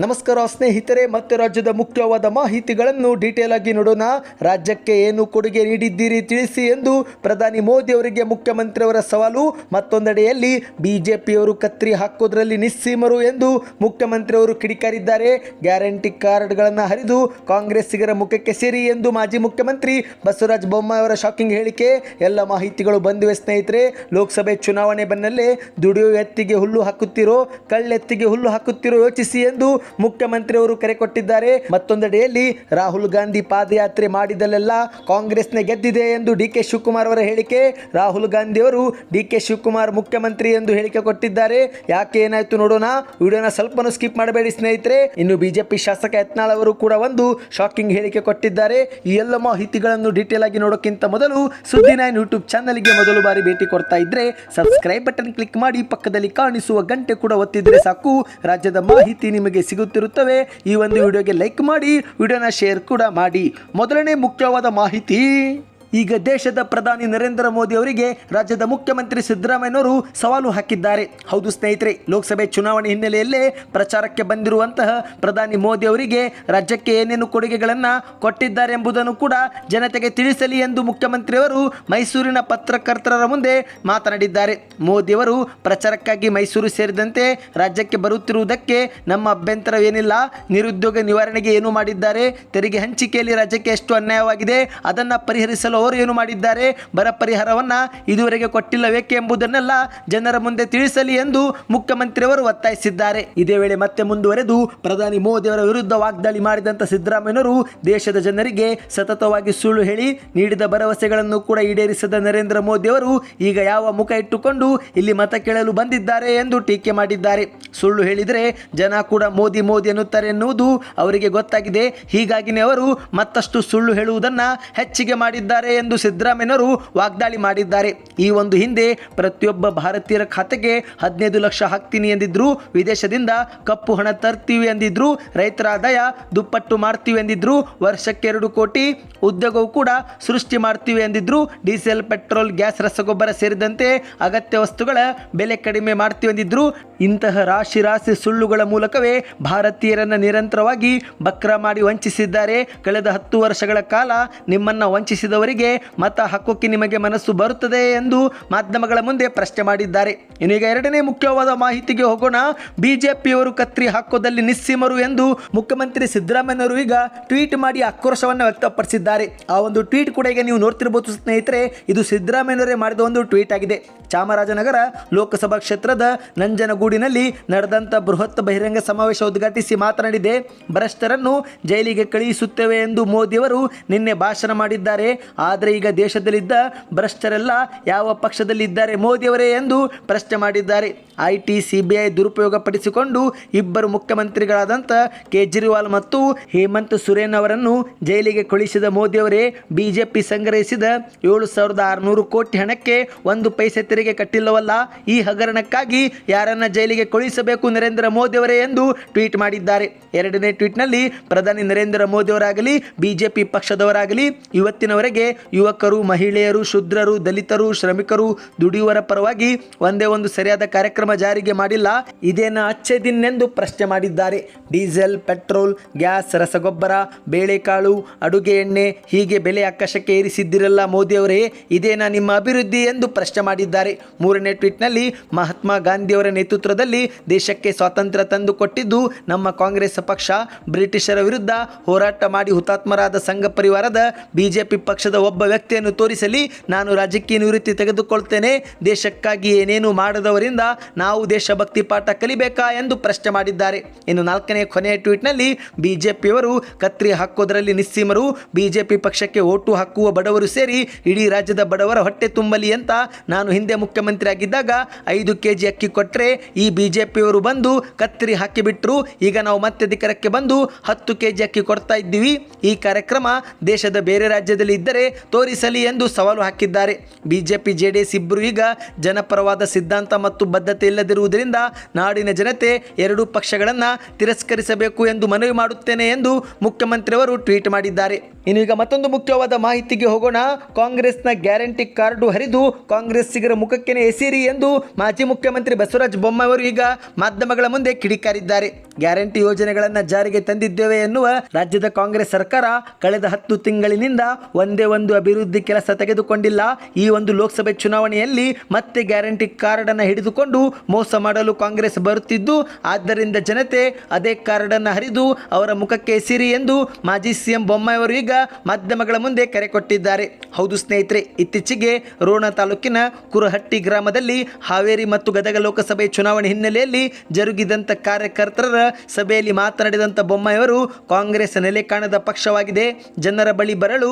ನಮಸ್ಕಾರ ಸ್ನೇಹಿತರೆ, ಮತ್ತೆ ರಾಜ್ಯದ ಮುಖ್ಯವಾದ ಮಾಹಿತಿಗಳನ್ನು ಡೀಟೇಲ್ ಆಗಿ ನೋಡೋಣ. ರಾಜ್ಯಕ್ಕೆ ಏನು ಕೊಡುಗೆ ನೀಡಿದ್ದೀರಿ ತಿಳಿಸಿ ಎಂದು ಪ್ರಧಾನಿ ಮೋದಿ ಅವರಿಗೆ ಮುಖ್ಯಮಂತ್ರಿಯವರ ಸವಾಲು. ಮತ್ತೊಂದೆಡೆಯಲ್ಲಿ ಬಿಜೆಪಿಯವರು ಕತ್ರಿ ಹಾಕೋದ್ರಲ್ಲಿ ನಿಸ್ಸೀಮರು ಎಂದು ಮುಖ್ಯಮಂತ್ರಿಯವರು ಕಿಡಿಕಾರಿದ್ದಾರೆ. ಗ್ಯಾರಂಟಿ ಕಾರ್ಡ್ಗಳನ್ನು ಹರಿದು ಕಾಂಗ್ರೆಸ್ಸಿಗರ ಮುಖಕ್ಕೆ ಸೇರಿ ಎಂದು ಮಾಜಿ ಮುಖ್ಯಮಂತ್ರಿ ಬಸವರಾಜ ಬೊಮ್ಮಾಯಿಯವರ ಶಾಕಿಂಗ್ ಹೇಳಿಕೆ. ಎಲ್ಲ ಮಾಹಿತಿಗಳು ಬಂದಿವೆ ಸ್ನೇಹಿತರೆ. ಲೋಕಸಭೆ ಚುನಾವಣೆ ಬೆನ್ನಲ್ಲೇ ದುಡಿಯೋ ಎತ್ತಿಗೆ ಹುಲ್ಲು ಹಾಕುತ್ತಿರೋ, ಕಳ್ಳೆತ್ತಿಗೆ ಹುಲ್ಲು ಹಾಕುತ್ತಿರೋ ಯೋಚಿಸಿ ಎಂದು ಮುಖ್ಯಮಂತ್ರಿಯವರು ಕರೆ ಕೊಟ್ಟಿದ್ದಾರೆ. ಮತ್ತೊಂದೆಡೆಯಲ್ಲಿ ರಾಹುಲ್ ಗಾಂಧಿ ಪಾದಯಾತ್ರೆ ಮಾಡಿದಲ್ಲೆಲ್ಲ ಕಾಂಗ್ರೆಸ್ನ ಗೆದ್ದಿದೆ ಎಂದು ಡಿ ಕೆ ಶಿವಕುಮಾರ್ ಅವರ ಹೇಳಿಕೆ. ರಾಹುಲ್ ಗಾಂಧಿ ಅವರು ಡಿ ಕೆ ಶಿವಕುಮಾರ್ ಮುಖ್ಯಮಂತ್ರಿ ಎಂದು ಹೇಳಿಕೆ ಕೊಟ್ಟಿದ್ದಾರೆ. ಯಾಕೆ ಏನಾಯ್ತು ನೋಡೋಣ. ವಿಡಿಯೋನ ಸ್ವಲ್ಪನೂ ಸ್ಕಿಪ್ ಮಾಡಬೇಡಿ ಸ್ನೇಹಿತರೆ. ಇನ್ನು ಬಿಜೆಪಿ ಶಾಸಕ ಯತ್ನಾಳ್ ಅವರು ಕೂಡ ಒಂದು ಶಾಕಿಂಗ್ ಹೇಳಿಕೆ ಕೊಟ್ಟಿದ್ದಾರೆ. ಈ ಎಲ್ಲ ಮಾಹಿತಿಗಳನ್ನು ಡೀಟೇಲ್ ಆಗಿ ನೋಡೋಕ್ಕಿಂತ ಮೊದಲು ಸುದ್ದಿ ನೈನ್ ಯೂಟ್ಯೂಬ್ ಚಾನಲ್ಗೆ ಮೊದಲು ಬಾರಿ ಭೇಟಿ ಕೊಡ್ತಾ ಇದ್ರೆ ಸಬ್ಸ್ಕ್ರೈಬ್ ಬಟನ್ ಕ್ಲಿಕ್ ಮಾಡಿ ಪಕ್ಕದಲ್ಲಿ ಕಾಣಿಸುವ ಗಂಟೆ ಕೂಡ ಒತ್ತಿದ್ರೆ ಸಾಕು. ರಾಜ್ಯದ ಮಾಹಿತಿ ನಿಮಗೆ ಸಿಗುತ್ತಿರುತ್ತವೆ. ಈ ಒಂದು ವಿಡಿಯೋಗೆ ಲೈಕ್ ಮಾಡಿ ವಿಡಿಯೋನ ಶೇರ್ ಕೂಡ ಮಾಡಿ. ಮೊದಲನೇ ಮುಖ್ಯವಾದ ಮಾಹಿತಿ. ಈಗ ದೇಶದ ಪ್ರಧಾನಿ ನರೇಂದ್ರ ಮೋದಿ ಅವರಿಗೆ ರಾಜ್ಯದ ಮುಖ್ಯಮಂತ್ರಿ ಸಿದ್ದರಾಮಯ್ಯನವರು ಸವಾಲು ಹಾಕಿದ್ದಾರೆ. ಹೌದು ಸ್ನೇಹಿತರೆ, ಲೋಕಸಭೆ ಚುನಾವಣೆ ಹಿನ್ನೆಲೆಯಲ್ಲೇ ಪ್ರಚಾರಕ್ಕೆ ಬಂದಿರುವಂತಹ ಪ್ರಧಾನಿ ಮೋದಿ ಅವರಿಗೆ ರಾಜ್ಯಕ್ಕೆ ಏನೇನು ಕೊಡುಗೆಗಳನ್ನು ಕೊಟ್ಟಿದ್ದಾರೆ ಎಂಬುದನ್ನು ಕೂಡ ಜನತೆಗೆ ತಿಳಿಸಲಿ ಎಂದು ಮುಖ್ಯಮಂತ್ರಿಯವರು ಮೈಸೂರಿನ ಪತ್ರಕರ್ತರ ಮುಂದೆ ಮಾತನಾಡಿದ್ದಾರೆ. ಮೋದಿಯವರು ಪ್ರಚಾರಕ್ಕಾಗಿ ಮೈಸೂರು ಸೇರಿದಂತೆ ರಾಜ್ಯಕ್ಕೆ ಬರುತ್ತಿರುವುದಕ್ಕೆ ನಮ್ಮ ಅಭ್ಯಂತರವೇನಿಲ್ಲ ನಿರುದ್ಯೋಗ ನಿವಾರಣೆಗೆ ಏನು ಮಾಡಿದ್ದಾರೆ, ತೆರಿಗೆ ಹಂಚಿಕೆಯಲ್ಲಿ ರಾಜ್ಯಕ್ಕೆ ಎಷ್ಟು ಅನ್ಯಾಯವಾಗಿದೆ, ಅದನ್ನು ಪರಿಹರಿಸಲು ಅವರು ಏನು ಮಾಡಿದ್ದಾರೆ? ಬರ ಪರಿಹಾರವನ್ನು ಇದುವರೆಗೆ ಕೊಟ್ಟಿಲ್ಲವೇಕೆ ಎಂಬುದನ್ನೆಲ್ಲ ಜನರ ಮುಂದೆ ತಿಳಿಸಲಿ ಎಂದು ಮುಖ್ಯಮಂತ್ರಿಯವರು ಒತ್ತಾಯಿಸಿದ್ದಾರೆ. ಇದೇ ವೇಳೆ ಮತ್ತೆ ಮುಂದುವರೆದು ಪ್ರಧಾನಿ ಮೋದಿಯವರ ವಿರುದ್ಧ ವಾಗ್ದಾಳಿ ಮಾಡಿದಂಥ ಸಿದ್ದರಾಮಯ್ಯನವರು ದೇಶದ ಜನರಿಗೆ ಸತತವಾಗಿ ಸುಳ್ಳು ಹೇಳಿ ನೀಡಿದ ಭರವಸೆಗಳನ್ನು ಕೂಡ ಈಡೇರಿಸದ ನರೇಂದ್ರ ಮೋದಿಯವರು ಈಗ ಯಾವ ಮುಖ ಇಟ್ಟುಕೊಂಡು ಇಲ್ಲಿ ಮತ ಕೇಳಲು ಬಂದಿದ್ದಾರೆ ಎಂದು ಟೀಕೆ ಮಾಡಿದ್ದಾರೆ. ಸುಳ್ಳು ಹೇಳಿದರೆ ಜನ ಕೂಡ ಮೋದಿ ಮೋದಿ ಎನ್ನುತ್ತಾರೆ ಎನ್ನುವುದು ಅವರಿಗೆ ಗೊತ್ತಾಗಿದೆ. ಹೀಗಾಗಿನೇ ಅವರು ಮತ್ತಷ್ಟು ಸುಳ್ಳು ಹೇಳುವುದನ್ನು ಹೆಚ್ಚಿಗೆ ಮಾಡಿದ್ದಾರೆ ಎಂದು ಸಿದ್ದರಾಮಯ್ಯನವರು ವಾಗ್ದಾಳಿ ಮಾಡಿದ್ದಾರೆ. ಈ ಒಂದು ಹಿಂದೆ ಪ್ರತಿಯೊಬ್ಬ ಭಾರತೀಯರ ಖಾತೆಗೆ ಹದಿನೈದು ಲಕ್ಷ ಹಾಕ್ತೀನಿ ಎಂದಿದ್ರು, ವಿದೇಶದಿಂದ ಕಪ್ಪು ಹಣ ತರ್ತೀವಿ ಎಂದಿದ್ರು, ರೈತರ ಆದಾಯ ದುಪ್ಪಟ್ಟು ಮಾಡ್ತೀವಿ ಎಂದಿದ್ರು, ವರ್ಷಕ್ಕೆ ಎರಡು ಕೋಟಿ ಉದ್ಯೋಗವು ಕೂಡ ಸೃಷ್ಟಿ ಮಾಡ್ತೀವಿ ಎಂದಿದ್ರು, ಡೀಸೆಲ್, ಪೆಟ್ರೋಲ್, ಗ್ಯಾಸ್, ರಸಗೊಬ್ಬರ ಸೇರಿದಂತೆ ಅಗತ್ಯ ವಸ್ತುಗಳ ಬೆಲೆ ಕಡಿಮೆ ಮಾಡ್ತೀವಿ ಎಂದಿದ್ರು, ಇಂತಹ ರಾಶಿ ರಾಶಿ ಸುಳ್ಳುಗಳ ಮೂಲಕವೇ ಭಾರತೀಯರನ್ನು ನಿರಂತರವಾಗಿ ಬಕ್ರ ಮಾಡಿ ವಂಚಿಸಿದ್ದಾರೆ. ಕಳೆದ ಹತ್ತು ವರ್ಷಗಳ ಕಾಲ ನಿಮ್ಮನ್ನು ವಂಚಿಸಿದವರಿಗೆ ಮತ ಹಾಕೋಕೆ ನಿಮಗೆ ಮನಸ್ಸು ಬರುತ್ತದೆ ಎಂದು ಮಾಧ್ಯಮಗಳ ಮುಂದೆ ಪ್ರಶ್ನೆ ಮಾಡಿದ್ದಾರೆ. ಇನ್ನೀಗ ಎರಡನೇ ಮುಖ್ಯವಾದ ಮಾಹಿತಿಗೆ ಹೋಗೋಣ. ಬಿಜೆಪಿಯವರು ಕತ್ರಿ ಹಾಕೋದಲ್ಲಿ ನಿಸ್ಸೀಮರು ಎಂದು ಮುಖ್ಯಮಂತ್ರಿ ಸಿದ್ದರಾಮಯ್ಯವರು ಈಗ ಟ್ವೀಟ್ ಮಾಡಿ ಆಕ್ರೋಶವನ್ನು ವ್ಯಕ್ತಪಡಿಸಿದ್ದಾರೆ. ಆ ಒಂದು ಟ್ವೀಟ್ ಕೂಡ ಈಗ ನೀವು ನೋಡ್ತಿರ್ಬೋದು ಸ್ನೇಹಿತರೆ, ಇದು ಸಿದ್ದರಾಮಯ್ಯವರೇ ಮಾಡಿದ ಒಂದು ಟ್ವೀಟ್ ಆಗಿದೆ. ಚಾಮರಾಜನಗರ ಲೋಕಸಭಾ ಕ್ಷೇತ್ರದ ನಂಜನಗೂಡಿನಲ್ಲಿ ನಡೆದಂಥ ಬೃಹತ್ ಬಹಿರಂಗ ಸಮಾವೇಶ ಉದ್ಘಾಟಿಸಿ ಮಾತನಾಡಿದೆ. ಭ್ರಷ್ಟರನ್ನು ಜೈಲಿಗೆ ಕಳುಹಿಸುತ್ತೇವೆ ಎಂದು ಮೋದಿಯವರು ನಿನ್ನೆ ಭಾಷಣ ಮಾಡಿದ್ದಾರೆ. ಆದರೆ ಈಗ ದೇಶದಲ್ಲಿದ್ದ ಭ್ರಷ್ಟರೆಲ್ಲ ಯಾವ ಪಕ್ಷದಲ್ಲಿದ್ದಾರೆ ಮೋದಿಯವರೇ ಎಂದು ಪ್ರಶ್ನೆ ಮಾಡಿದ್ದಾರೆ. I T, C B I ದುರುಪಯೋಗ ಪಡಿಸಿಕೊಂಡು ಇಬ್ಬರು ಮುಖ್ಯಮಂತ್ರಿಗಳಾದಂಥ ಕೇಜ್ರಿವಾಲ್ ಮತ್ತು ಹೇಮಂತ್ ಸುರೇನ್ ಅವರನ್ನು ಜೈಲಿಗೆ ಕಳುಹಿಸಿದ ಮೋದಿಯವರೇ ಬಿಜೆಪಿ ಸಂಗ್ರಹಿಸಿದ ಏಳು ಸಾವಿರದ ಆರುನೂರು ಕೋಟಿ ಹಣಕ್ಕೆ ಒಂದು ಪೈಸೆ ತೆರಿಗೆ ಕಟ್ಟಿಲ್ಲವಲ್ಲ. ಈ ಹಗರಣಕ್ಕಾಗಿ ಯಾರನ್ನ ಜೈಲಿಗೆ ಕಳುಹಿಸಬೇಕು ನರೇಂದ್ರ ಮೋದಿಯವರೇ ಎಂದು ಟ್ವೀಟ್ ಮಾಡಿದ್ದಾರೆ. ಎರಡನೇ ಟ್ವೀಟ್ನಲ್ಲಿ ಪ್ರಧಾನಿ ನರೇಂದ್ರ ಮೋದಿಯವರಾಗಲಿ, ಬಿಜೆಪಿ ಪಕ್ಷದವರಾಗಲಿ, ಇವತ್ತಿನವರೆಗೆ ಯುವಕರು, ಮಹಿಳೆಯರು, ಶುದ್ರರು, ದಲಿತರು, ಶ್ರಮಿಕರು ದುಡಿಯುವರ ಪರವಾಗಿ ಒಂದೇ ಒಂದು ಸರಿಯಾದ ಕಾರ್ಯಕ್ರಮ ಜಾರಿಗೆ ಮಾಡಿಲ್ಲ. ಇದೇನ ಅಚ್ಚೆ ದಿನ್ನೆಂದು ಪ್ರಶ್ನೆ ಮಾಡಿದ್ದಾರೆ. ಡೀಸೆಲ್, ಪೆಟ್ರೋಲ್, ಗ್ಯಾಸ್, ರಸಗೊಬ್ಬರ, ಬೇಳೆಕಾಳು, ಅಡುಗೆ ಎಣ್ಣೆ ಹೀಗೆ ಬೆಲೆ ಆಕಾಶಕ್ಕೆ ಏರಿಸಿದ್ದಿರಲ್ಲ ಮೋದಿಯವರೇ, ಇದೇನಾ ನಿಮ್ಮ ಅಭಿವೃದ್ಧಿ ಎಂದು ಪ್ರಶ್ನೆ ಮಾಡಿದ್ದಾರೆ. ಮೂರನೇ ಟ್ವೀಟ್ನಲ್ಲಿ ಮಹಾತ್ಮ ಗಾಂಧಿಯವರ ನೇತೃತ್ವದಲ್ಲಿ ದೇಶಕ್ಕೆ ಸ್ವಾತಂತ್ರ್ಯ ತಂದು ಕೊಟ್ಟಿದ್ದು ನಮ್ಮ ಕಾಂಗ್ರೆಸ್ ಪಕ್ಷ. ಬ್ರಿಟಿಷರ ವಿರುದ್ಧ ಹೋರಾಟ ಮಾಡಿ ಹುತಾತ್ಮರಾದ ಸಂಘ ಪರಿವಾರದ ಬಿಜೆಪಿ ಪಕ್ಷದ ಒಬ್ಬ ವ್ಯಕ್ತಿಯನ್ನು ತೋರಿಸಲಿ, ನಾನು ರಾಜಕೀಯ ನಿವೃತ್ತಿ ತೆಗೆದುಕೊಳ್ತೇನೆ. ದೇಶಕ್ಕಾಗಿ ಏನೇನು ಮಾಡದವರಿಂದ ನಾವು ದೇಶಭಕ್ತಿ ಪಾಠ ಕಲಿಬೇಕಾ ಎಂದು ಪ್ರಶ್ನೆ ಮಾಡಿದ್ದಾರೆ. ಇನ್ನು ನಾಲ್ಕನೇ ಕೊನೆಯ ಟ್ವೀಟ್ನಲ್ಲಿ ಬಿಜೆಪಿಯವರು ಕತ್ರಿ ಹಾಕೋದರಲ್ಲಿ ನಿಸ್ಸೀಮರು, ಬಿಜೆಪಿ ಪಕ್ಷಕ್ಕೆ ಓಟು ಹಾಕುವ ಬಡವರು ಸೇರಿ ಇಡೀ ರಾಜ್ಯದ ಬಡವರ ಹೊಟ್ಟೆ ತುಂಬಲಿ ಅಂತ ನಾನು ಹಿಂದೆ ಮುಖ್ಯಮಂತ್ರಿ ಆಗಿದ್ದಾಗ ಐದು ಕೆ ಜಿ ಅಕ್ಕಿ ಕೊಟ್ಟರೆ ಈ ಬಿಜೆಪಿಯವರು ಬಂದು ಕತ್ರಿ ಹಾಕಿಬಿಟ್ರು. ಈಗ ನಾವು ಮತ್ತೆ ಅಧಿಕಾರಕ್ಕೆ ಬಂದು ಹತ್ತು ಕೆ ಜಿ ಅಕ್ಕಿ ಕೊಡ್ತಾ ಇದ್ದೀವಿ. ಈ ಕಾರ್ಯಕ್ರಮ ದೇಶದ ಬೇರೆ ರಾಜ್ಯದಲ್ಲಿ ಇದ್ದರೆ ತೋರಿಸಲಿ ಎಂದು ಸವಾಲು ಹಾಕಿದ್ದಾರೆ. ಬಿಜೆಪಿ, ಜೆಡಿಎಸ್ ಇಬ್ಬರು ಈಗ ಜನಪರವಾದ ಸಿದ್ಧಾಂತ ಮತ್ತು ಬದ್ಧತೆ ಇಲ್ಲದಿರುವುದರಿಂದ ನಾಡಿನ ಜನತೆ ಎರಡೂ ಪಕ್ಷಗಳನ್ನು ತಿರಸ್ಕರಿಸಬೇಕು ಎಂದು ಮನವಿ ಮಾಡುತ್ತೇನೆ ಎಂದು ಮುಖ್ಯಮಂತ್ರಿಯವರು ಟ್ವೀಟ್ ಮಾಡಿದ್ದಾರೆ. ಇನ್ನೀಗ ಮತ್ತೊಂದು ಮುಖ್ಯವಾದ ಮಾಹಿತಿಗೆ ಹೋಗೋಣ. ಕಾಂಗ್ರೆಸ್ನ ಗ್ಯಾರಂಟಿ ಕಾರ್ಡು ಹರಿದು ಕಾಂಗ್ರೆಸ್ಸಿಗರ ಮುಖ ಮುಖಕ್ಕೆ ಎಸಿರಿ ಎಂದು ಮಾಜಿ ಮುಖ್ಯಮಂತ್ರಿ ಬಸವರಾಜ ಬೊಮ್ಮಾಯಿ ಈಗ ಮಾಧ್ಯಮಗಳ ಮುಂದೆ ಕಿಡಿಕಾರಿದ್ದಾರೆ. ಗ್ಯಾರಂಟಿ ಯೋಜನೆಗಳನ್ನು ಜಾರಿಗೆ ತಂದಿದ್ದೇವೆ ಎನ್ನುವ ರಾಜ್ಯದ ಕಾಂಗ್ರೆಸ್ ಸರ್ಕಾರ ಕಳೆದ ಹತ್ತು ತಿಂಗಳಿನಿಂದ ಒಂದು ಅಭಿವೃದ್ಧಿ ಕೆಲಸ ತೆಗೆದುಕೊಂಡಿಲ್ಲ. ಈ ಒಂದು ಲೋಕಸಭೆ ಚುನಾವಣೆಯಲ್ಲಿ ಮತ್ತೆ ಗ್ಯಾರಂಟಿ ಕಾರ್ಡ್ ಅನ್ನು ಹಿಡಿದುಕೊಂಡು ಮೋಸ ಮಾಡಲು ಕಾಂಗ್ರೆಸ್ ಬರುತ್ತಿದ್ದು, ಆದ್ದರಿಂದ ಜನತೆ ಅದೇ ಕಾರ್ಡ್ ಅನ್ನು ಹರಿದು ಅವರ ಮುಖಕ್ಕೆ ಸಿರಿ ಎಂದು ಮಾಜಿ ಸಿಎಂ ಬೊಮ್ಮಾಯಿ ಅವರು ಈಗ ಮಾಧ್ಯಮಗಳ ಮುಂದೆ ಕರೆ ಕೊಟ್ಟಿದ್ದಾರೆ. ಹೌದು ಸ್ನೇಹಿತರೆ, ಇತ್ತೀಚೆಗೆ ರೋಣ ತಾಲೂಕಿನ ಕುರಹಟ್ಟಿ ಗ್ರಾಮದಲ್ಲಿ ಹಾವೇರಿ ಮತ್ತು ಗದಗ ಲೋಕಸಭೆ ಚುನಾವಣೆ ಹಿನ್ನೆಲೆಯಲ್ಲಿ ಜರುಗಿದಂಥ ಕಾರ್ಯಕರ್ತರ ಸಭೆಯಲ್ಲಿ ಮಾತನಾಡಿದಂಥ ಬೊಮ್ಮಾಯಿಯವರು, ಕಾಂಗ್ರೆಸ್ ನೆಲೆ ಕಾಣದ ಪಕ್ಷವಾಗಿದೆ. ಜನರ ಬಳಿ ಬರಲು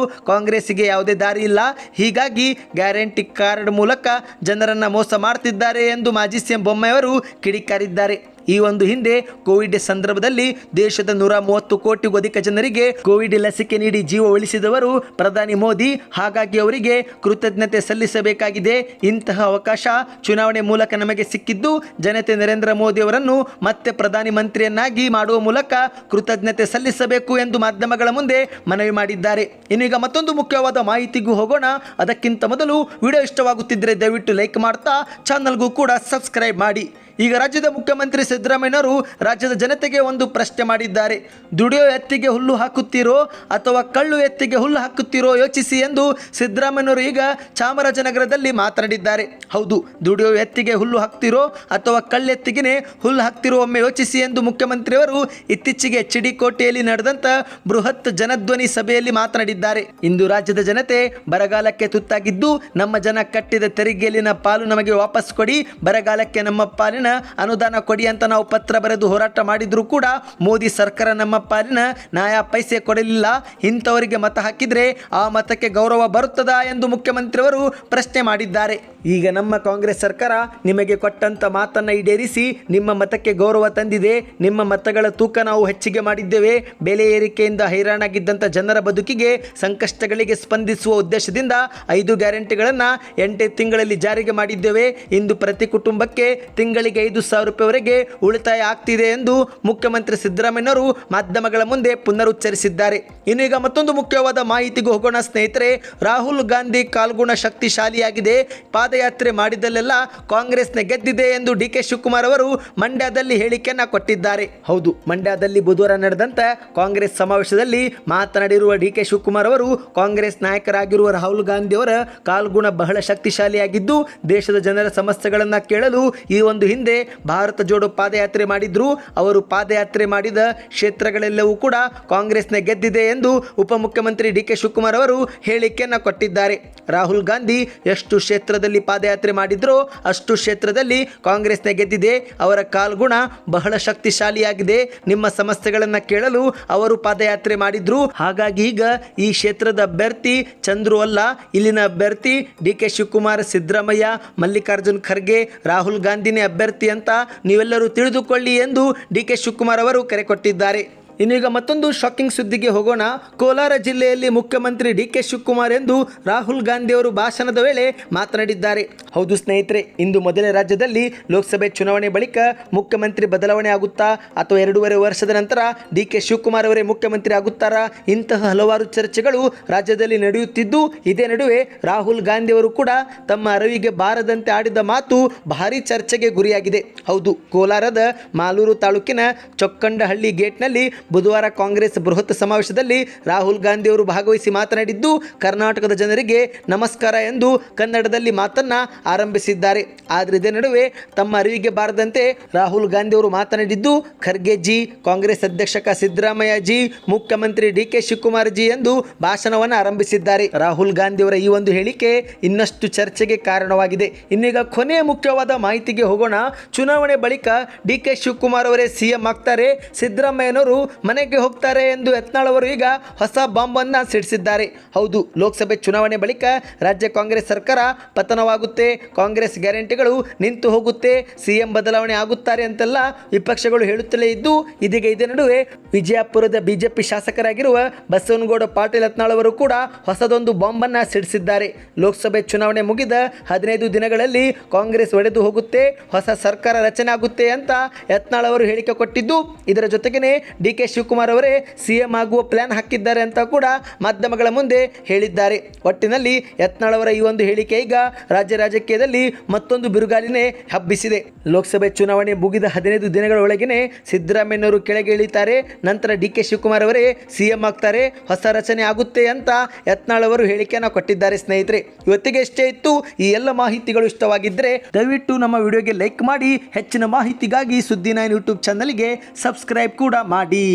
ಯಾವುದೇ ದಾರಿ ಇಲ್ಲ. ಹೀಗಾಗಿ ಗ್ಯಾರಂಟಿ ಕಾರ್ಡ್ ಮೂಲಕ ಜನರನ್ನು ಮೋಸ ಮಾಡ್ತಿದ್ದಾರೆ ಎಂದು ಮಾಜಿ ಸಿಎಂ ಬೊಮ್ಮೆಯವರು ಕಿಡಿಕಾರಿದ್ದಾರೆ. ಈ ಒಂದು ಹಿಂದೆ ಕೋವಿಡ್ ಸಂದರ್ಭದಲ್ಲಿ ದೇಶದ ನೂರ ಮೂವತ್ತು ಕೋಟಿಗೂ ಅಧಿಕ ಜನರಿಗೆ ಕೋವಿಡ್ ಲಸಿಕೆ ನೀಡಿ ಜೀವ ಉಳಿಸಿದವರು ಪ್ರಧಾನಿ ಮೋದಿ. ಹಾಗಾಗಿ ಅವರಿಗೆ ಕೃತಜ್ಞತೆ ಸಲ್ಲಿಸಬೇಕಾಗಿದೆ. ಇಂತಹ ಅವಕಾಶ ಚುನಾವಣೆ ಮೂಲಕ ನಮಗೆ ಸಿಕ್ಕಿದ್ದು ಜನತೆ ನರೇಂದ್ರ ಮೋದಿ ಅವರನ್ನು ಮತ್ತೆ ಪ್ರಧಾನಿ ಮಂತ್ರಿಯನ್ನಾಗಿ ಮಾಡುವ ಮೂಲಕ ಕೃತಜ್ಞತೆ ಸಲ್ಲಿಸಬೇಕು ಎಂದು ಮಾಧ್ಯಮಗಳ ಮುಂದೆ ಮನವಿ ಮಾಡಿದ್ದಾರೆ. ಇನ್ನು ಈಗ ಮತ್ತೊಂದು ಮುಖ್ಯವಾದ ಮಾಹಿತಿಗೂ ಹೋಗೋಣ. ಅದಕ್ಕಿಂತ ಮೊದಲು ವಿಡಿಯೋ ಇಷ್ಟವಾಗುತ್ತಿದ್ದರೆ ದಯವಿಟ್ಟು ಲೈಕ್ ಮಾಡ್ತಾ, ಚಾನಲ್ಗೂ ಕೂಡ ಸಬ್ಸ್ಕ್ರೈಬ್ ಮಾಡಿ. ಈಗ ರಾಜ್ಯದ ಮುಖ್ಯಮಂತ್ರಿ ಸಿದ್ದರಾಮಯ್ಯನವರು ರಾಜ್ಯದ ಜನತೆಗೆ ಒಂದು ಪ್ರಶ್ನೆ ಮಾಡಿದ್ದಾರೆ. ದುಡಿಯೋ ಎತ್ತಿಗೆ ಹುಲ್ಲು ಹಾಕುತ್ತೀರೋ ಅಥವಾ ಕಳ್ಳು ಎತ್ತಿಗೆ ಹುಲ್ಲು ಹಾಕುತ್ತೀರೋ ಯೋಚಿಸಿ ಎಂದು ಸಿದ್ದರಾಮಯ್ಯನವರು ಈಗ ಚಾಮರಾಜನಗರದಲ್ಲಿ ಮಾತನಾಡಿದ್ದಾರೆ. ಹೌದು, ದುಡಿಯೋ ಎತ್ತಿಗೆ ಹುಲ್ಲು ಹಾಕ್ತಿರೋ ಅಥವಾ ಕಳ್ಳೆತ್ತಿಗೆ ಹುಲ್ಲು ಹಾಕ್ತಿರೋ ಒಮ್ಮೆ ಯೋಚಿಸಿ ಎಂದು ಮುಖ್ಯಮಂತ್ರಿಯವರು ಇತ್ತೀಚೆಗೆ ಚಿಡಿಕೋಟೆಯಲ್ಲಿ ನಡೆದಂತ ಬೃಹತ್ ಜನಧ್ವನಿ ಸಭೆಯಲ್ಲಿ ಮಾತನಾಡಿದ್ದಾರೆ. ಇಂದು ರಾಜ್ಯದ ಜನತೆ ಬರಗಾಲಕ್ಕೆ ತುತ್ತಾಗಿದ್ದು ನಮ್ಮ ಜನ ಕಟ್ಟಿದ ತೆರಿಗೆಯಲ್ಲಿನ ಪಾಲು ನಮಗೆ ವಾಪಸ್ ಕೊಡಿ, ಬರಗಾಲಕ್ಕೆ ನಮ್ಮ ಪಾಲಿನ ಅನುದಾನ ಕೊಡಿ ಅಂತ ನಾವು ಪತ್ರ ಬರೆದು ಹೋರಾಟ ಮಾಡಿದ್ರು ಕೂಡ ಮೋದಿ ಸರ್ಕಾರ ನಮ್ಮ ಪಾಲಿನ ನ್ಯಾಯ ಪೈಸೆ ಕೊಡಲಿಲ್ಲ. ಇಂಥವರಿಗೆ ಮತ ಹಾಕಿದ್ರೆ ಆ ಮತಕ್ಕೆ ಗೌರವ ಬರುತ್ತದಾ ಎಂದು ಮುಖ್ಯಮಂತ್ರಿಯವರು ಪ್ರಶ್ನೆ ಮಾಡಿದ್ದಾರೆ. ಈಗ ನಮ್ಮ ಕಾಂಗ್ರೆಸ್ ಸರ್ಕಾರ ನಿಮಗೆ ಕೊಟ್ಟಂತ ಮಾತನ್ನ ಈಡೇರಿಸಿ ನಿಮ್ಮ ಮತಕ್ಕೆ ಗೌರವ ತಂದಿದೆ. ನಿಮ್ಮ ಮತಗಳ ತೂಕ ನಾವು ಹೆಚ್ಚಿಗೆ ಮಾಡಿದ್ದೇವೆ. ಬೆಲೆ ಏರಿಕೆಯಿಂದ ಹೈರಾಣಾಗಿದ್ದಂಥ ಜನರ ಬದುಕಿಗೆ ಸಂಕಷ್ಟಗಳಿಗೆ ಸ್ಪಂದಿಸುವ ಉದ್ದೇಶದಿಂದ ಐದು ಗ್ಯಾರಂಟಿಗಳನ್ನು ಎಂಟೇ ತಿಂಗಳಲ್ಲಿ ಜಾರಿಗೆ ಮಾಡಿದ್ದೇವೆ. ಇಂದು ಪ್ರತಿ ಕುಟುಂಬಕ್ಕೆ ತಿಂಗಳಿಗೆ ಐದು ಸಾವಿರ ರೂಪಾಯಿವರೆಗೆ ಉಳಿತಾಯ ಆಗ್ತಿದೆ ಎಂದು ಮುಖ್ಯಮಂತ್ರಿ ಸಿದ್ದರಾಮಯ್ಯವರು ಮಾಧ್ಯಮಗಳ ಮುಂದೆ ಪುನರುಚ್ಚರಿಸಿದ್ದಾರೆ. ಇನ್ನು ಈಗ ಮತ್ತೊಂದು ಮುಖ್ಯವಾದ ಮಾಹಿತಿಗೂ ಹೋಗೋಣ ಸ್ನೇಹಿತರೆ. ರಾಹುಲ್ ಗಾಂಧಿ ಕಾಲ್ಗುಣ ಶಕ್ತಿಶಾಲಿಯಾಗಿದೆ. ಪಾದಯಾತ್ರೆ ಮಾಡಿದಲ್ಲೆಲ್ಲ ಕಾಂಗ್ರೆಸ್ನ ಗೆದ್ದಿದೆ ಎಂದು ಡಿ ಕೆ ಶಿವಕುಮಾರ್ ಅವರು ಮಂಡ್ಯದಲ್ಲಿ ಹೇಳಿಕೆಯನ್ನ ಕೊಟ್ಟಿದ್ದಾರೆ. ಹೌದು, ಮಂಡ್ಯದಲ್ಲಿ ಬುಧವಾರ ನಡೆದಂತ ಕಾಂಗ್ರೆಸ್ ಸಮಾವೇಶದಲ್ಲಿ ಮಾತನಾಡಿರುವ ಡಿ ಕೆ ಶಿವಕುಮಾರ್ ಅವರು ಕಾಂಗ್ರೆಸ್ ನಾಯಕರಾಗಿರುವ ರಾಹುಲ್ ಗಾಂಧಿ ಅವರ ಕಾಲ್ಗುಣ ಬಹಳ ಶಕ್ತಿಶಾಲಿಯಾಗಿದ್ದು, ದೇಶದ ಜನರ ಸಮಸ್ಯೆಗಳನ್ನ ಕೇಳಲು ಈ ಒಂದು ಹಿಂದೆ ಭಾರತ ಜೋಡೋ ಪಾದಯಾತ್ರೆ ಮಾಡಿದ್ರು. ಅವರು ಪಾದಯಾತ್ರೆ ಮಾಡಿದ ಕ್ಷೇತ್ರಗಳೆಲ್ಲವೂ ಕೂಡ ಕಾಂಗ್ರೆಸ್ನ ಗೆದ್ದಿದೆ ಎಂದು ಉಪಮುಖ್ಯಮಂತ್ರಿ ಡಿ ಕೆ ಶಿವಕುಮಾರ್ ಅವರು ಹೇಳಿಕೆಯನ್ನು ಕೊಟ್ಟಿದ್ದಾರೆ. ರಾಹುಲ್ ಗಾಂಧಿ ಎಷ್ಟು ಕ್ಷೇತ್ರದಲ್ಲಿ ಪಾದಯಾತ್ರೆ ಮಾಡಿದ್ರು ಅಷ್ಟು ಕ್ಷೇತ್ರದಲ್ಲಿ ಕಾಂಗ್ರೆಸ್ನ ಗೆದ್ದಿದೆ. ಅವರ ಕಾಲ್ಗುಣ ಬಹಳ ಶಕ್ತಿಶಾಲಿಯಾಗಿದೆ. ನಿಮ್ಮ ಸಮಸ್ಯೆಗಳನ್ನು ಕೇಳಲು ಅವರು ಪಾದಯಾತ್ರೆ ಮಾಡಿದ್ರು. ಹಾಗಾಗಿ ಈಗ ಈ ಕ್ಷೇತ್ರದ ಅಭ್ಯರ್ಥಿ ಚಂದ್ರು ಅಲ್ಲ. ಇಲ್ಲಿನ ಅಭ್ಯರ್ಥಿ ಡಿ ಕೆ ಶಿವಕುಮಾರ್ ಸಿದ್ದರಾಮಯ್ಯ, ಮಲ್ಲಿಕಾರ್ಜುನ್ ಖರ್ಗೆ, ರಾಹುಲ್ ಗಾಂಧಿನೇ ಅಭ್ಯರ್ಥಿ ಅಂತ ನೀವೆಲ್ಲರೂ ತಿಳಿದುಕೊಳ್ಳಿ ಎಂದು ಡಿ ಕೆ ಶಿವಕುಮಾರ್ ಅವರು ಕರೆ ಕೊಟ್ಟಿದ್ದಾರೆ. ಇನ್ನೀಗ ಮತ್ತೊಂದು ಶಾಕಿಂಗ್ ಸುದ್ದಿಗೆ ಹೋಗೋಣ. ಕೋಲಾರ ಜಿಲ್ಲೆಯಲ್ಲಿ ಮುಖ್ಯಮಂತ್ರಿ ಡಿ ಕೆ ಶಿವಕುಮಾರ್ ಎಂದು ರಾಹುಲ್ ಗಾಂಧಿ ಅವರು ಭಾಷಣದ ವೇಳೆ ಮಾತನಾಡಿದ್ದಾರೆ. ಹೌದು ಸ್ನೇಹಿತರೆ, ಇಂದು ಮೊದಲನೇ ರಾಜ್ಯದಲ್ಲಿ ಲೋಕಸಭೆ ಚುನಾವಣೆ ಬಳಿಕ ಮುಖ್ಯಮಂತ್ರಿ ಬದಲಾವಣೆ ಆಗುತ್ತಾ ಅಥವಾ ಎರಡೂವರೆ ವರ್ಷದ ನಂತರ ಡಿ ಕೆ ಶಿವಕುಮಾರ್ ಅವರೇ ಮುಖ್ಯಮಂತ್ರಿ ಆಗುತ್ತಾರಾ? ಇಂತಹ ಹಲವಾರು ಚರ್ಚೆಗಳು ರಾಜ್ಯದಲ್ಲಿ ನಡೆಯುತ್ತಿದ್ದು, ಇದೇ ನಡುವೆ ರಾಹುಲ್ ಗಾಂಧಿ ಅವರು ಕೂಡ ತಮ್ಮ ಅರಿವಿಗೆ ಬಾರದಂತೆ ಆಡಿದ ಮಾತು ಭಾರಿ ಚರ್ಚೆಗೆ ಗುರಿಯಾಗಿದೆ. ಹೌದು, ಕೋಲಾರದ ಮಾಲೂರು ತಾಲೂಕಿನ ಚೊಕ್ಕಂಡಹಳ್ಳಿ ಗೇಟ್ನಲ್ಲಿ ಬುಧವಾರ ಕಾಂಗ್ರೆಸ್ ಬೃಹತ್ ಸಮಾವೇಶದಲ್ಲಿ ರಾಹುಲ್ ಗಾಂಧಿ ಅವರು ಭಾಗವಹಿಸಿ ಮಾತನಾಡಿದ್ದು, ಕರ್ನಾಟಕದ ಜನರಿಗೆ ನಮಸ್ಕಾರ ಎಂದು ಕನ್ನಡದಲ್ಲಿ ಮಾತನ್ನ ಆರಂಭಿಸಿದ್ದಾರೆ. ಆದರೆ ಇದೇ ನಡುವೆ ತಮ್ಮ ಅರಿವಿಗೆ ಬಾರದಂತೆ ರಾಹುಲ್ ಗಾಂಧಿ ಅವರು ಮಾತನಾಡಿದ್ದು, ಖರ್ಗೆ ಜಿ, ಕಾಂಗ್ರೆಸ್ ಅಧ್ಯಕ್ಷಕ ಸಿದ್ದರಾಮಯ್ಯ ಜಿ, ಮುಖ್ಯಮಂತ್ರಿ ಡಿ. ಕೆ. ಶಿವಕುಮಾರ್ ಜಿ ಎಂದು ಭಾಷಣವನ್ನು ಆರಂಭಿಸಿದ್ದಾರೆ. ರಾಹುಲ್ ಗಾಂಧಿ ಅವರ ಈ ಒಂದು ಹೇಳಿಕೆ ಇನ್ನಷ್ಟು ಚರ್ಚೆಗೆ ಕಾರಣವಾಗಿದೆ. ಇನ್ನೀಗ ಕೊನೆ ಮುಖ್ಯವಾದ ಮಾಹಿತಿಗೆ ಹೋಗೋಣ. ಚುನಾವಣೆ ಬಳಿಕ ಡಿ. ಕೆ. ಶಿವಕುಮಾರ್ ಅವರೇ ಸಿಎಂ ಆಗ್ತಾರೆ. ಸಿದ್ದರಾಮಯ್ಯನವರು ಮನೆಗೆ ಹೋಗ್ತಾರೆ ಎಂದು ಯತ್ನಾಳ್ ಅವರು ಈಗ ಹೊಸ ಬಾಂಬನ್ನ ಸಿಡಿಸಿದ್ದಾರೆ. ಹೌದು, ಲೋಕಸಭೆ ಚುನಾವಣೆ ಬಳಿಕ ರಾಜ್ಯ ಕಾಂಗ್ರೆಸ್ ಸರ್ಕಾರ ಪತನವಾಗುತ್ತೆ. ಕಾಂಗ್ರೆಸ್ ಗ್ಯಾರಂಟಿಗಳು ನಿಂತು ಹೋಗುತ್ತೆ, ಸಿಎಂ ಬದಲಾವಣೆ ಆಗುತ್ತಾರೆ ಅಂತೆಲ್ಲ ವಿಪಕ್ಷಗಳು ಹೇಳುತ್ತಲೇ ಇದ್ದು, ಇದೀಗ ಇದೇ ನಡುವೆ ವಿಜಯಪುರದ ಬಿಜೆಪಿ ಶಾಸಕರಾಗಿರುವ ಬಸವನಗೌಡ, ಪಾಟೀಲ್ ಯತ್ನಾಳ್ ಅವರು ಕೂಡ ಹೊಸದೊಂದು ಬಾಂಬನ್ನ ಸಿಡಿಸಿದ್ದಾರೆ. ಲೋಕಸಭೆ ಚುನಾವಣೆ ಮುಗಿದ ಹದಿನೈದು ದಿನಗಳಲ್ಲಿ ಕಾಂಗ್ರೆಸ್ ಒಡೆದು ಹೋಗುತ್ತೆ, ಹೊಸ ಸರ್ಕಾರ ರಚನೆ ಆಗುತ್ತೆ ಅಂತ ಯತ್ನಾಳ್ ಅವರು ಹೇಳಿಕೆ ಕೊಟ್ಟಿದ್ದು, ಇದರ ಜೊತೆಗೇನೆ ಡಿ ಕೆ ಶಿವಕುಮಾರ್ ಅವರೇ ಸಿಎಂ ಆಗುವ ಪ್ಲಾನ್ ಹಾಕಿದ್ದಾರೆ ಅಂತ ಕೂಡ ಮಾಧ್ಯಮಗಳ ಮುಂದೆ ಹೇಳಿದ್ದಾರೆ. ಒಟ್ಟಿನಲ್ಲಿ ಯತ್ನಾಳ್ ಅವರ ಈ ಒಂದು ಹೇಳಿಕೆ ಈಗ ರಾಜ್ಯ ರಾಜಕೀಯದಲ್ಲಿ ಮತ್ತೊಂದು ಬಿರುಗಾಲಿನೇ ಹಬ್ಬಿಸಿದೆ. ಲೋಕಸಭೆ ಚುನಾವಣೆ ಮುಗಿದ ಹದಿನೈದು ದಿನಗಳ ಒಳಗೇನೆ ಸಿದ್ದರಾಮಯ್ಯನವರು ಕೆಳಗೆ ಇಳಿತಾರೆ. ನಂತರ ಡಿ ಕೆ ಶಿವಕುಮಾರ್ ಅವರೇ ಸಿಎಂ ಆಗ್ತಾರೆ. ಹೊಸ ರಚನೆ ಆಗುತ್ತೆ ಅಂತ ಯತ್ನಾಳ್ ಅವರು ಹೇಳಿಕೆಯನ್ನು ಕೊಟ್ಟಿದ್ದಾರೆ ಸ್ನೇಹಿತರೆ. ಇವತ್ತಿಗೆ ಎಷ್ಟೇ ಇತ್ತು, ಈ ಎಲ್ಲ ಮಾಹಿತಿಗಳು ಇಷ್ಟವಾಗಿದ್ದರೆ ದಯವಿಟ್ಟು ನಮ್ಮ ವಿಡಿಯೋಗೆ ಲೈಕ್ ಮಾಡಿ, ಹೆಚ್ಚಿನ ಮಾಹಿತಿಗಾಗಿ ಸುದ್ದಿ ನೈನ್ ಯೂಟ್ಯೂಬ್ ಚಾನಲ್ಗೆ ಸಬ್ಸ್ಕ್ರೈಬ್ ಕೂಡ ಮಾಡಿ.